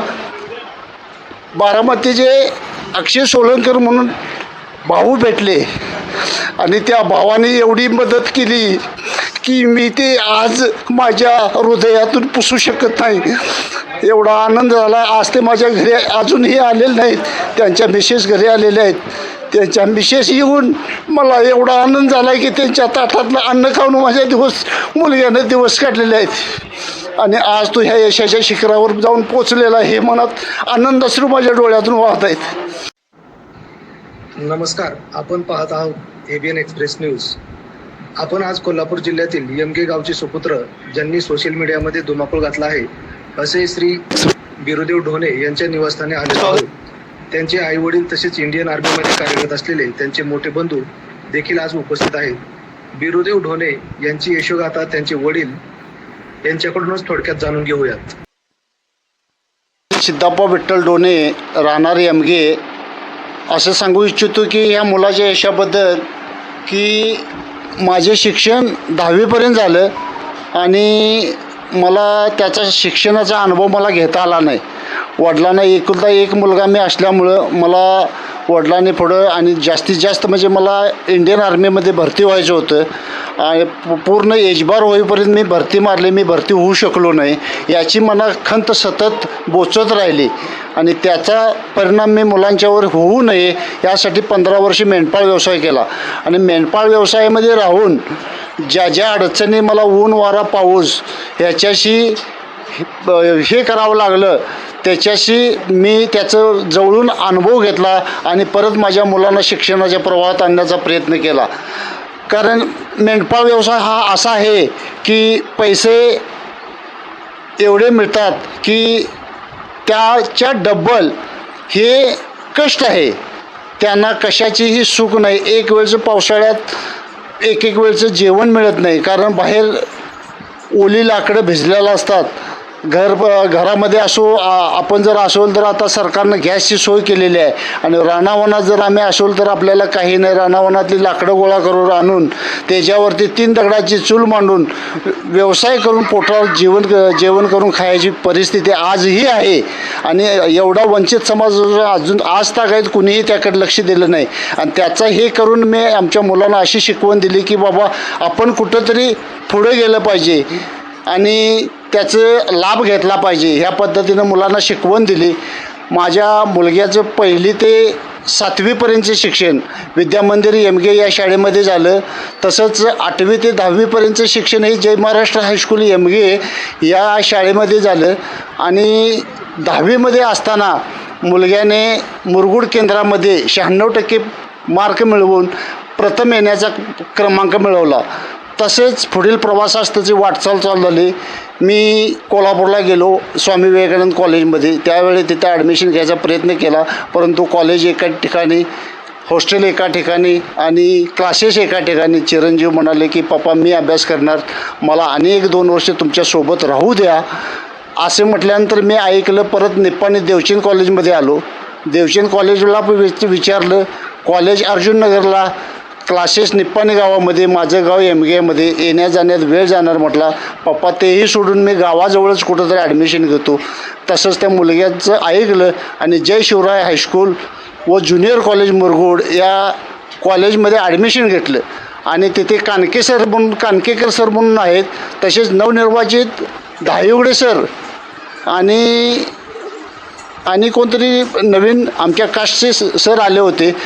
पण बारामतीचे अक्षय सोलंकर म्हणून भाऊ भेटले. आणि त्या भावाने एवढी मदत केली की मी ते आज माझ्या हृदयातून पुसू शकत नाही. एवढा आनंद झाला. आज ते माझ्या घरी अजूनही आलेले नाहीत. त्यांच्या मिसेस घरी आलेले आहेत. त्यांच्या मिसेस येऊन मला एवढा आनंद झाला की त्यांच्या ताटातलं अन्न खाऊन माझ्या दिवस मुलग्यानं दिवस काढलेले आहेत. आणि आज तू ह्या यशाच्या शिखरावर जाऊन पोचलेला आहे. हे मनात आनंदाश्रू माझ्या डोळ्यातून वाहत आहेत. नमस्कार. आपण पाहत आहोत एबीएन एक्सप्रेस न्यूज आपण आज कोल्हापूर जिल्ह्यातील यमगे गावचे सुपुत्र ज्यांनी सोशल मीडियामध्ये धुमाकूळ घातला आहे असे श्री बिरुदेव ढोणे यांच्या निवासस्थानी आले आहोत. त्यांचे आई वडील तसेच इंडियन आर्मीमध्ये कार्यरत असलेले त्यांचे मोठे बंधू देखील आज उपस्थित आहेत. बिरुदेव ढोणे यांची यशोगाथा त्यांचे वडील यांच्याकडूनच थोडक्यात जाणून घेऊयात. सिद्धाप्पा विठ्ठल डोणे राहणार एमगे असं सांगू इच्छितो की ह्या मुलाच्या यशाबद्दल की माझे शिक्षण दहावीपर्यंत झालं आणि मला त्याचा शिक्षणाचा अनुभव मला घेता आला नाही. वडिलांना एकुलता एक मुलगा मी असल्यामुळं मला वडिलांनी पुढं आणि जास्तीत जास्त म्हणजे मला इंडियन आर्मीमध्ये भरती व्हायचं होतं. आणि पूर्ण एजबार होईपर्यंत मी भरती मारली मी भरती होऊ शकलो नाही. याची मला खंत सतत बोचत राहिली. आणि त्याचा परिणाम मी मुलांच्यावर होऊ नये यासाठी पंधरा वर्षे मेंढपाळ व्यवसाय केला. आणि मेंढपाळ व्यवसायामध्ये राहून ज्या ज्या अडचणी मला ऊन वारा पाऊस ह्याच्याशी हे करावं लागलं. त्याच्याशी मी त्याचं जवळून अनुभव घेतला आणि परत माझ्या मुलांना शिक्षणाच्या प्रवाहात आणण्याचा प्रयत्न केला. कारण मेंढपाळ व्यवसाय हा असा आहे की पैसे एवढे मिळतात की त्याच्या डब्बल हे कष्ट आहे. त्यांना कशाचीही सुख नाही. एक वेळचं पावसाळ्यात एक एक वेळचं जेवण मिळत नाही. कारण बाहेर ओली लाकडं भिजलेलं असतात. घर घरामध्ये असो आपण जर असोल तर आता सरकारनं गॅसची सोय केलेली आहे. आणि रानावनात जर आम्ही असोल तर आपल्याला काही नाही रानावनातली लाकडं गोळा करून आणून त्याच्यावरती तीन दगडाची चूल मांडून व्यवसाय करून पोटावर जेवण जेवण करून खायची परिस्थिती आजही आहे. आणि एवढा वंचित समाज अजून आज तागायत कुणीही त्याकडे लक्ष दिलं नाही. आणि त्याचा हे करून मी आमच्या मुलांना अशी शिकवण दिली की बाबा आपण कुठंतरी पुढे गेलं पाहिजे. आणि त्याचं लाभ घेतला पाहिजे. ह्या पद्धतीनं मुलांना शिकवण दिली. माझ्या मुलग्याचं पहिली ते सातवीपर्यंतचे शिक्षण विद्यामंदिर एम के या शाळेमध्ये झालं. तसंच आठवी ते दहावीपर्यंतचं शिक्षण हे Jai Maharashtra high school M K या शाळेमध्ये झालं. आणि दहावीमध्ये असताना मुलग्याने मुरगुड केंद्रामध्ये शहाण्णव टक्के मार्क मिळवून प्रथम येण्याचा क्रमांक मिळवला. तसेच पुढील प्रवासास त्याची वाटचाल चालू झाली. मी कोल्हापूरला गेलो स्वामी विवेकानंद कॉलेजमध्ये. त्यावेळी तिथे ॲडमिशन घ्यायचा प्रयत्न केला परंतु कॉलेज एका ठिकाणी हॉस्टेल एका ठिकाणी आणि क्लासेस एका ठिकाणी. चिरंजीव म्हणाले की पप्पा मी अभ्यास करणार. मला अनेक दोन वर्ष तुमच्यासोबत राहू द्या. असे म्हटल्यानंतर मी ऐकलं परत निप्पाणी देवचिन कॉलेजमध्ये आलो. देवचिन कॉलेजला विचारलं कॉलेज अर्जुननगरला क्लासेस निप्पाणी गावामध्ये माझं गाव एम गेमध्ये येण्या जाण्यात वेळ जाणार म्हटला पप्पा तेही सोडून मी गावाजवळच कुठंतरी ॲडमिशन घेतो. तसंच त्या मुलग्याचं ऐकलं आणि जय शिवराय हायस्कूल व ज्युनियर कॉलेज मुरगुड या कॉलेजमध्ये ॲडमिशन घेतलं. आणि तिथे कानके सर म्हणून कानकेकर सर म्हणून आहेत. तसेच नवनिर्वाचित दहायुगडे सर आणि आणि कोणतरी नवीन आमच्या कास्टचे स- सर आले होते.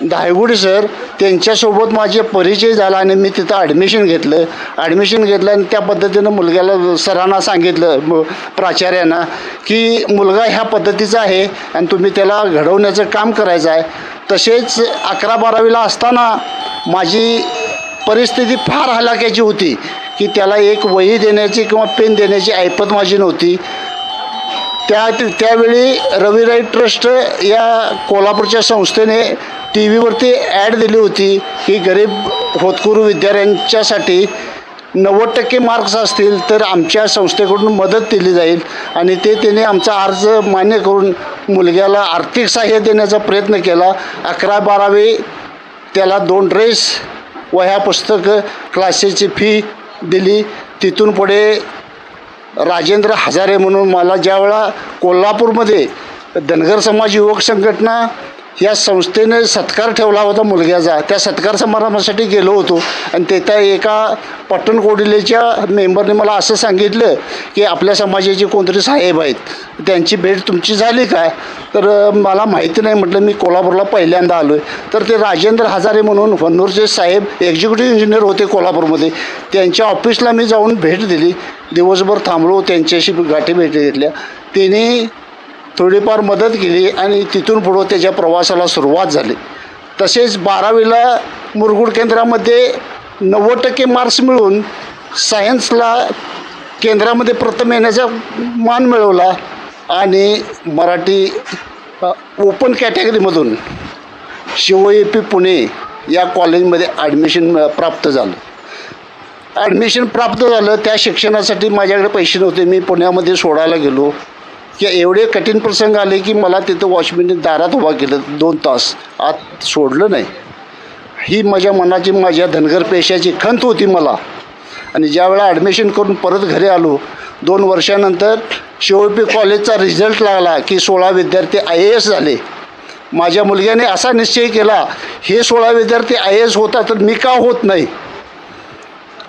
धायगुडी सर त्यांच्यासोबत माझे परिचय झाला आणि मी तिथं ॲडमिशन घेतलं. ॲडमिशन घेतलं आणि त्या पद्धतीनं मुलग्याला सरांना सांगितलं प्राचार्यांना की मुलगा ह्या पद्धतीचा आहे आणि तुम्ही त्याला घडवण्याचं काम करायचं आहे. तसेच अकरा बारावीला असताना माझी परिस्थिती फार हलाख्याची होती की त्याला एक वही देण्याची किंवा पेन देण्याची ऐपत माझी नव्हती. त्या त्यावेळी रविराई ट्रस्ट या कोल्हापूरच्या संस्थेने टी व्हीवरती ॲड दिली होती की गरीब होतकुरू विद्यार्थ्यांच्यासाठी नव्वद टक्के मार्क्स असतील तर आमच्या संस्थेकडून मदत दिली जाईल आणि ते त्याने आमचा अर्ज मान्य करून मुलग्याला आर्थिक सहाय्य देण्याचा प्रयत्न केला. अकरा बारावी त्याला दोन ड्रेस वह्या पुस्तकं क्लासेसची फी दिली. तिथून पुढे राजेंद्र हजारे म्हणून मला ज्यावेळा कोल्हापूरमध्ये धनगर समाज युवक संघटना या संस्थेने सत्कार ठेवला होता मुलग्याचा. त्या सत्कार समारंभासाठी गेलो होतो. आणि तिथं एका पट्टण कोडिलेच्या मेंबरने मला असं सांगितलं की आपल्या समाजाचे कोणतरी साहेब आहेत. त्यांची भेट तुमची झाली का? तर मला माहिती नाही म्हटलं. मी कोल्हापूरला पहिल्यांदा आलो आहे तर ते राजेंद्र हजारे म्हणून वन्नूरचे साहेब एक्झिक्युटिव्ह इंजिनियर होते कोल्हापूरमध्ये. त्यांच्या ऑफिसला मी जाऊन भेट दिली. दिवसभर थांबलो. त्यांच्याशी गाठी भेटी घेतल्या. त्यांनी थोडीफार मदत केली आणि तिथून पुढं त्याच्या प्रवासाला सुरुवात झाली. तसेच बारावीला मुरगुड केंद्रामध्ये नव्वद टक्के मार्क्स मिळून सायन्सला केंद्रामध्ये प्रथम येण्याचा मान मिळवला आणि मराठी ओपन कॅटेगरीमधून शिव ए पी पुणे या कॉलेजमध्ये ॲडमिशन प्राप्त झालं. ॲडमिशन प्राप्त झालं त्या शिक्षणासाठी माझ्याकडे पैसे नव्हते. मी पुण्यामध्ये सोडायला गेलो. की एवढे कठीण प्रसंग आले की मला तिथं वॉचमॅनने दारात उभा केलं दोन तास. आत सोडलं नाही. ही माझ्या मनाची माझ्या धनगर पेशाची खंत होती मला. आणि ज्यावेळा ॲडमिशन करून परत घरी आलो दोन वर्षानंतर शिवपी कॉलेजचा रिझल्ट लागला की सोळा विद्यार्थी आय ए एस झाले. माझ्या मुलग्याने असा निश्चय केला हे सोळा विद्यार्थी आय ए एस होता तर मी का होत नाही?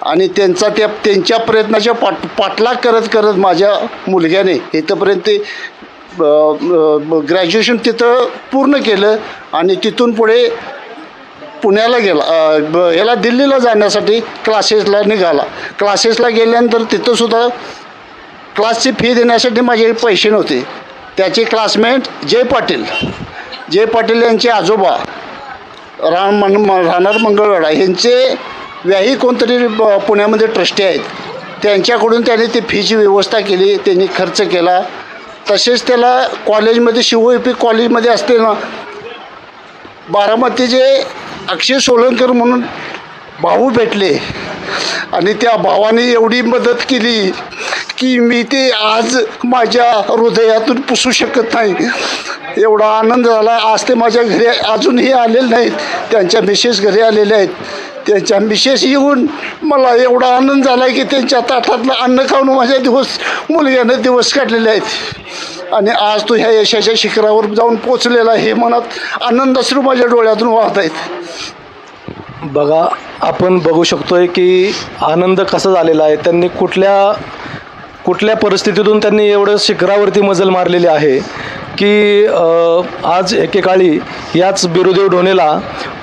आणि त्यांचा त्या त्यांच्या प्रयत्नाच्या पाठ पाठलाग करत करत माझ्या मुलग्याने इथंपर्यंत ते ग्रॅज्युएशन तिथं पूर्ण केलं आणि तिथून पुढे पुण्याला गेला. ब- याला दिल्लीला जाण्यासाठी क्लासेसला निघाला. क्लासेसला गेल्यानंतर तिथंसुद्धा क्लासची फी देण्यासाठी माझे पैसे नव्हते. त्याचे क्लासमेट जय पाटील जय पाटील यांचे आजोबा राम मन राहणार मंगळवेढा यांचे व्याही कोणतरी ब- पुण्यामध्ये ट्रस्टी आहेत. त्यांच्याकडून त्याने ती फीची व्यवस्था केली त्यांनी खर्च केला. तसेच त्याला कॉलेजमध्ये शिव पी कॉलेजमध्ये असते ना बारामतीचे अक्षय सोलंकर म्हणून भाऊ भेटले. आणि त्या भावाने एवढी मदत केली की मी ते आज माझ्या हृदयातून पुसू शकत नाही. एवढा आनंद झाला. आज ते माझ्या घरी अजूनही आलेले नाहीत. त्यांच्या मिसेस घरी आलेल्या आहेत. त्याच्या विशेष येऊन मला एवढा आनंद झाला की त्यांच्या ताटातलं अन्न खाऊन माझ्या दिवस मुलग्यानं दिवस काढलेले आहेत. आणि आज तो ह्या यशाच्या शिखरावर जाऊन पोचलेला आहे. हे मनात आनंदाश्रू माझ्या डोळ्यातून वाहत आहेत. बघा आपण बघू शकतोय की आनंद कसा झालेला आहे. त्यांनी कुठल्या कुठल्या परिस्थितीतून त्यांनी एवढं शिखरावरती मजल मारलेली आहे. की आज एकेकाळी याच बिरुदेव ढोणेला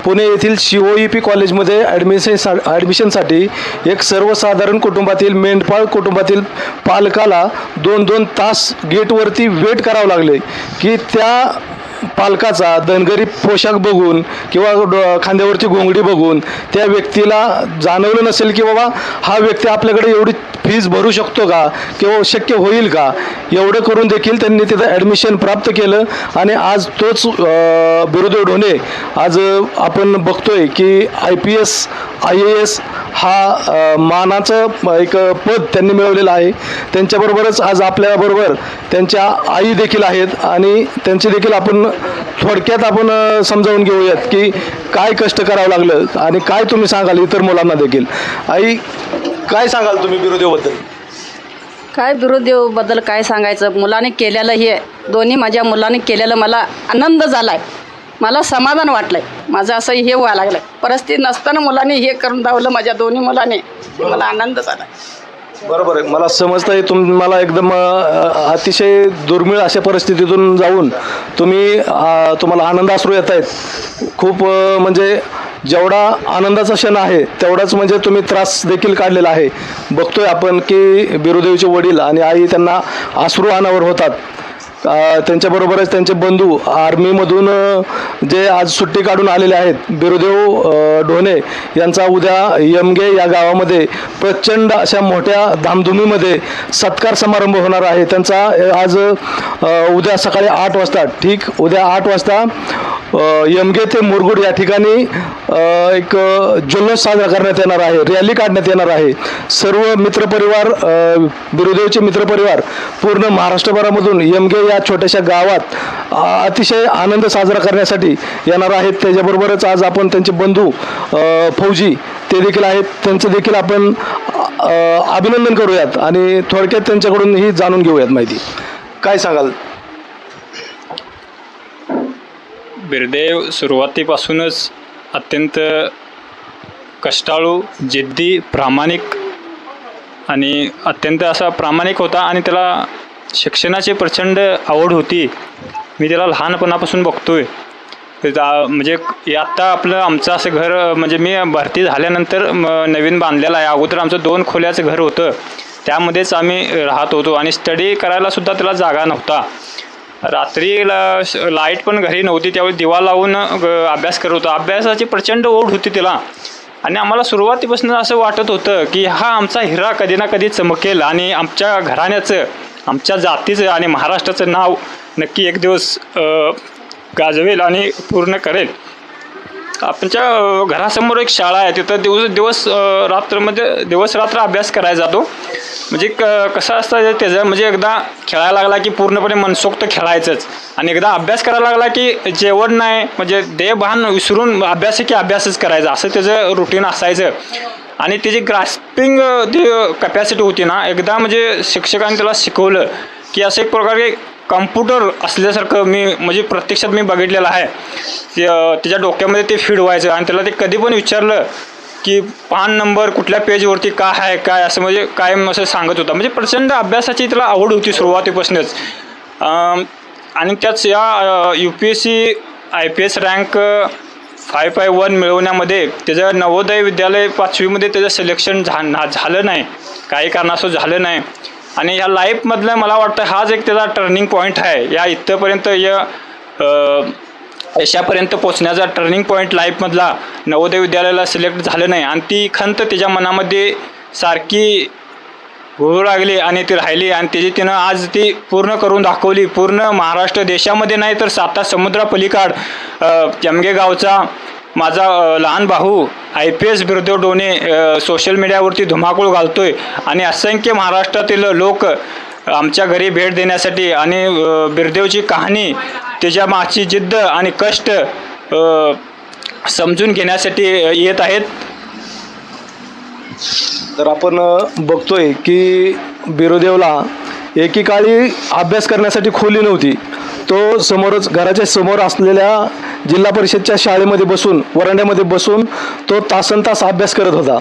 पुणे येथील C O E E P कॉलेजमध्ये ॲडमिशन सा ॲडमिशनसाठी एक सर्वसाधारण कुटुंबातील मेंढपाळ कुटुंबातील पालकाला दोन दोन तास गेटवरती वेट करावं लागले की त्या पालकाचा दनगरी पोशाख बघून किंवा डो- खांद्यावरची घोंगडी बघून त्या व्यक्तीला जाणवलं नसेल की बाबा हा व्यक्ती आपल्याकडे एवढी फीज भरू शकतो का किंवा शक्य होईल का? एवढं करून देखील त्यांनी तिथं ॲडमिशन प्राप्त केलं आणि आज तोच बिरुदेव ढोणे आज आपण बघतोय की I P S I A S हा मानाचं एक पद त्यांनी मिळवलेलं आहे. त्यांच्याबरोबरच आज आपल्याबरोबर त्यांच्या आई देखील आहेत आणि त्यांची देखील आपण थोडक्यात आपण समजावून घेऊयात की काय कष्ट करावं लागलं आणि काय तुम्ही सांगाल इतर मुलांना देखील. आई काय सांगाल तुम्ही बिरुदेवबद्दल काय बिरुदेवबद्दल काय सांगायचं? मुलाने केलेलं हे दोन्ही माझ्या मुलाने केलेलं मला आनंद झाला आहे मला समाधान वाटलं आहे माझं असं हे व्हायला लागलं आहे परिस्थिती नसताना मुलाने हे करून दावलं माझ्या दोन्ही मुलाने. मला आनंद झाला. बरोबर आहे. मला समजतं आहे तुम्हाला एकदम अ, अतिशय दुर्मिळ अशा परिस्थितीतून जाऊन तुम्ही अ, तुम्हाला आनंदाश्रू येत आहेत. खूप अ, म्हणजे जेवढा आनंदाचा क्षण आहे तेवढाच म्हणजे तुम्ही त्रास देखील काढलेला आहे. बघतोय आपण की बिरुदेवचे वडील आणि आई त्यांना अश्रू अनावर होतात. त्यांच्याबरोबरच त्यांचे बंधू आर्मीमधून जे आज सुट्टी काढून आलेले आहेत बिरुदेव ढोणे यांचा उद्या यमगे या गावामध्ये प्रचंड अशा मोठ्या धामधुमीमध्ये सत्कार समारंभ होणार आहे. त्यांचा आज उद्या सकाळी आठ वाजता ठीक उद्या आठ वाजता यमगे ते मुरगुड या ठिकाणी एक जल्लोष साजरा करण्यात येणार आहे रॅली काढण्यात येणार आहे. सर्व मित्रपरिवार बिरुदेवचे मित्रपरिवार पूर्ण महाराष्ट्रभरामधून यमगे या छोट्याशा गावात अतिशय आनंद साजरा करण्यासाठी येणार आहेत. त्याच्याबरोबरच आज आपण त्यांचे बंधू फौजी ते देखील आहेत. त्यांचं देखील आपण अभिनंदन करूयात आणि थोडक्यात त्यांच्याकडून ही जाणून घेऊयात माहिती. काय सांगाल? बिरदेव सुरुवातीपासूनच अत्यंत कष्टाळू जिद्दी प्रामाणिक आणि अत्यंत असा प्रामाणिक होता आणि त्याला शिक्षणाची प्रचंड आवड होती. मी त्याला लहानपणापासून बघतोय. आहे जा- म्हणजे आत्ता आपलं आमचं असं घर म्हणजे मी भरती झाल्यानंतर नवीन बांधलेलं आहे. अगोदर आमचं दोन खोल्याचं घर होतं. त्यामध्येच आम्ही राहत होतो आणि स्टडी करायला सुद्धा त्याला जागा नव्हता. रात्री लाइट पण घरी नव्हती. त्यावेळी दिवा लावून ग- अभ्यास करत होता. अभ्यासाची प्रचंड ओढ होती तिला. आणि आम्हाला सुरुवातीपासून असं वाटत होतं की हा आमचा हिरा कधी ना कधी चमकेल आणि आमच्या घराण्याचं आमच्या जातीचं आणि महाराष्ट्राचं नाव नक्की एक दिवस गाजवेल आणि पूर्ण करेल. आपल्या घरासमोर एक शाळा आहे. तिथं दिवस दिवस रात्र रात्रमध्ये दिवस रात्र अभ्यास करायला जातो. म्हणजे क कसं असतं त्याचं म्हणजे एकदा खेळायला लागला की पूर्णपणे मनसोक्त खेळायचंच. आणि एकदा अभ्यास करायला लागला की जेवण नाही म्हणजे देहभान विसरून अभ्यास की अभ्यासच करायचा. असं त्याचं रुटीन असायचं. आणि त्याची ग्रास्पिंग ती कपॅसिटी होती ना एकदा म्हणजे शिक्षकांनी त्याला शिकवलं की असं एक प्रकारे कम्प्युटर असल्यासारखं मी म्हणजे प्रत्यक्षात मी बघितलेलं आहे. ते, त्याच्या डोक्यामध्ये ते फीड व्हायचं आणि त्याला ते कधी पण विचारलं की पान नंबर कुठल्या पेजवरती काय आहे काय असं म्हणजे कायम असं सांगत होता. म्हणजे प्रचंड अभ्यासाची त्याला आवड होती सुरुवातीपासूनच. आणि त्याच या U P S C I P S rank five five one मिळवण्यामध्ये त्याचं नवोदय विद्यालय पाचवीमध्ये त्याचं सिलेक्शन झा ना- झालं नाही. काही कारणास्तव झालं नाही. आणि ह्या लाईफमधलं मला वाटतं हाच एक त्याचा टर्निंग पॉईंट आहे. या इथंपर्यंत या यशापर्यंत पोचण्याचा टर्निंग पॉईंट लाईफमधला नवोदय विद्यालयाला सिलेक्ट झालं नाही. आणि ती खंत त्याच्या मनामध्ये सारखी होऊ लागली आणि ती राहिली आणि त्याची तिनं आज ती पूर्ण करून दाखवली. पूर्ण महाराष्ट्र देशामध्ये नाही तर साता समुद्रापलीकाड जमगे गावचा माझा लहान भाऊ I P S Birdev Dhone social मीडियावरती धुमाकूळ घालतोय आणि असंख्य महाराष्ट्रातील लोक आमच्या घरी भेट देण्यासाठी आणि बिरदेवची कहाणी त्याच्या मागची जिद्द आणि कष्ट समजून घेण्यासाठी येत आहेत. तर आपण बघतोय की बिरुदेवला एकेकाळी अभ्यास करण्यासाठी खोली नव्हती. तो समोरच घराच्या समोर असलेल्या जिल्हा परिषदच्या शाळेमध्ये बसून वरांड्यामध्ये बसून तो तासन तास अभ्यास करत होता.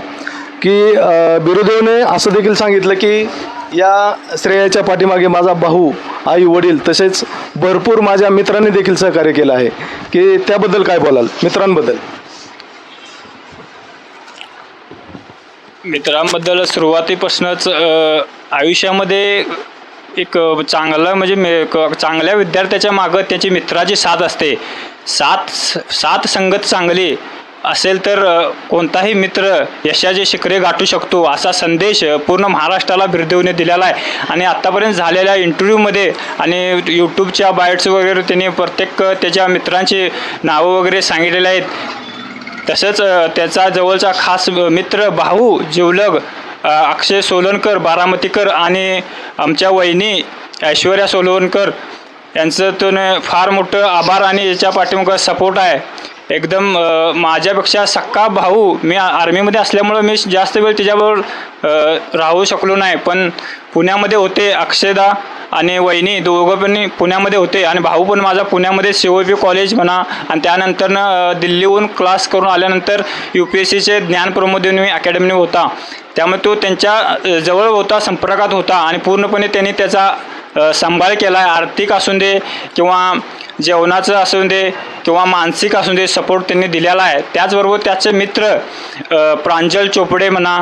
की बिरुदेवने असं देखील सांगितलं की या श्रेयाच्या पाठीमागे माझा भाऊ आई वडील तसेच भरपूर माझ्या मित्रांनी देखील सहकार्य केलं आहे. की त्याबद्दल काय बोलाल? मित्रांबद्दल. मित्रांबद्दल सुरुवातीपासूनच आयुष्यामध्ये एक चांगलं म्हणजे मे क- चांगल्या विद्यार्थ्याच्या मागं त्याची मित्राची साथ असते. साथ साथ संगत चांगली असेल तर कोणताही मित्र यशाचे शिखरे गाठू शकतो असा संदेश पूर्ण महाराष्ट्राला बिरदेवने दिलेला आहे. आणि आत्तापर्यंत झालेल्या इंटरव्ह्यूमध्ये आणि यूट्यूबच्या बाईट्स वगैरे त्यांनी प्रत्येक त्याच्या मित्रांची नावं वगैरे सांगितलेले आहेत. तसंच त्याचा जवळचा खास मित्र भाऊ जिवलग अक्षय सोलनकर बारामतीकर आणि आमच्या वहिनी ऐश्वर्या सोलवणकर यांचं तो फार मोठं आभार आणि याच्या पाठीमागं सपोर्ट आहे. एकदम माझ्यापेक्षा सक्का भाऊ मी आर्मीमध्ये असल्यामुळं मी जास्त वेळ तिच्याबरोबर राहू शकलो नाही. पण पुण्यामध्ये होते अक्षयदा आणि वहिनी दोघं पण पुण्यामध्ये होते आणि भाऊ पण माझा पुण्यामध्ये सी ओ पी कॉलेज म्हणा आणि त्यानंतरनं दिल्लीहून क्लास करून आल्यानंतर यू पी एस सीचे ज्ञान प्रमोदिनी अकॅडमी होता. त्यामुळे तो त्यांच्या जवळ होता संपर्कात होता आणि पूर्णपणे त्यांनी त्याचा सांभाळ केला. आहे आर्थिक असून दे किंवा जेवणाचं असून दे किंवा मानसिक असून दे सपोर्ट त्यांनी दिलेला आहे. त्याचबरोबर त्याचे मित्र प्रांजल चोपडे म्हणा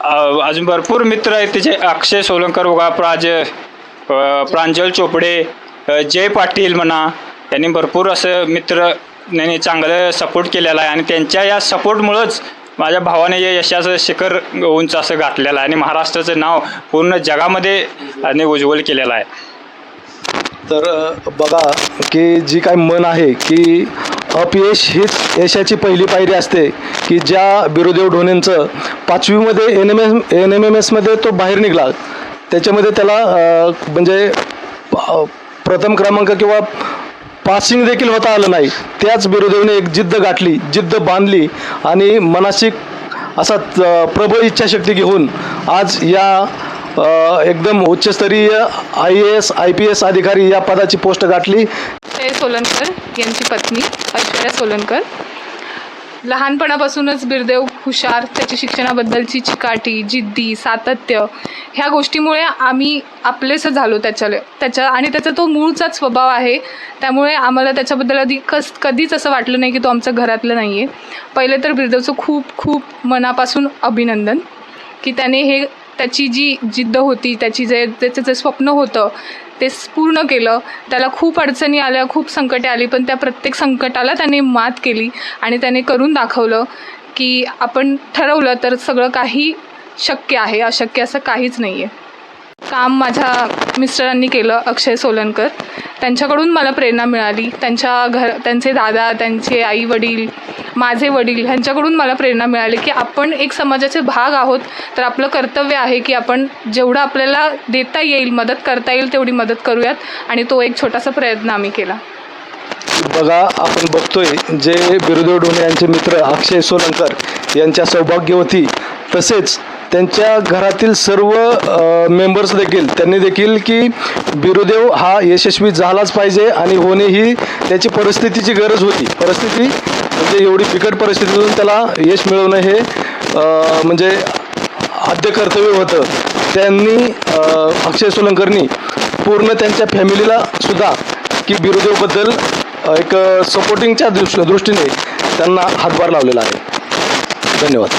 अ, अजून भरपूर मित्र आहेत त्याचे अक्षय सोलंकर बघा प्राज अ, प्रांजल चोपडे अ, जय पाटील म्हणा यांनी भरपूर असं मित्र यांनी चांगलं सपोर्ट केलेला आहे. आणि त्यांच्या या सपोर्टमुळंच माझ्या भावाने या यशाचं शिखर उंच असं गाठलेलं आहे. आणि महाराष्ट्राचं नाव पूर्ण जगामध्ये आणि उज्ज्वल केलेलं आहे. तर अ, बघा की जी काय मन आहे की अपयश हीच यशाची पहिली पायरी असते की ज्या बिरुदेव ढोणेंचं पाचवीमध्ये N M S N M M एसमध्ये तो बाहेर निघाला. त्याच्यामध्ये त्याला म्हणजे प्रथम क्रमांक किंवा पासिंग देखील होता आलं नाही. त्याच बिरुदेवने एक जिद्द गाठली जिद्द बांधली आणि मनाशी असा प्रबळ इच्छाशक्ती घेऊन आज या एकदम उच्चस्तरीय I A S I P S अधिकारी या पदाची पोस्ट गाठली. जय सोलनकर यांची पत्नी ऐश्वर्या सोलनकर लहानपणापासूनच बिरदेव हुशार त्याची शिक्षणाबद्दलची चिकाटी जिद्दी सातत्य ह्या गोष्टीमुळे आम्ही आपलेसं झालो त्याच्या त्याच्या आणि त्याचा तो मूळचाच स्वभाव आहे. त्यामुळे आम्हाला त्याच्याबद्दल आधी कस कधीच असं वाटलं नाही की तो आमचा घरातलं नाही आहे पहिले तर बिरदेवचं खूप खूप मनापासून अभिनंदन की त्याने हे त्याची जी जिद्द होती त्याची जे त्याचं जे स्वप्न होतं ते पूर्ण केलं. त्याला खूप अडचणी आल्या खूप संकटे आली पण त्या प्रत्येक संकटाला त्याने मात केली आणि त्याने करून दाखवलं की आपण ठरवलं तर सगळं काही शक्य आहे अशक्य असं काहीच नाही आहे काम माझ्या मिस्टरांनी केलं अक्षय सोलनकर. त्यांच्याकडून मला प्रेरणा मिळाली. त्यांच्या घर त्यांचे दादा त्यांचे आई वडील माझे वडील ह्यांच्याकडून मला प्रेरणा मिळाली की आपण एक समाजाचे भाग आहोत. तर आपलं कर्तव्य आहे की आपण जेवढं आपल्याला देता येईल मदत करता येईल तेवढी मदत करूयात. आणि तो एक छोटासा प्रयत्न आम्ही केला. बघा आपण बघतोय जे बिरुदेव डोणे यांचे मित्र अक्षय सोलंकर यांच्या सौभाग्यवती तसेच त्यांच्या घरातील सर्व मेंबर्स देखील त्यांनी देखील की बिरुदेव हा यशस्वी झालाच पाहिजे आणि होणे ही त्याची परिस्थितीची गरज होती. परिस्थिती म्हणजे एवढी बिकट परिस्थितीतून त्याला यश मिळवणं हे म्हणजे आद्य कर्तव्य होतं. त्यांनी अक्षय सोलंकरनी पूर्ण त्यांच्या फॅमिलीला सुद्धा की बिरुदेवबद्दल एक सपोर्टिंगच्या दृष्ट दृष्टीने त्यांना हातभार लावलेला आहे. धन्यवाद.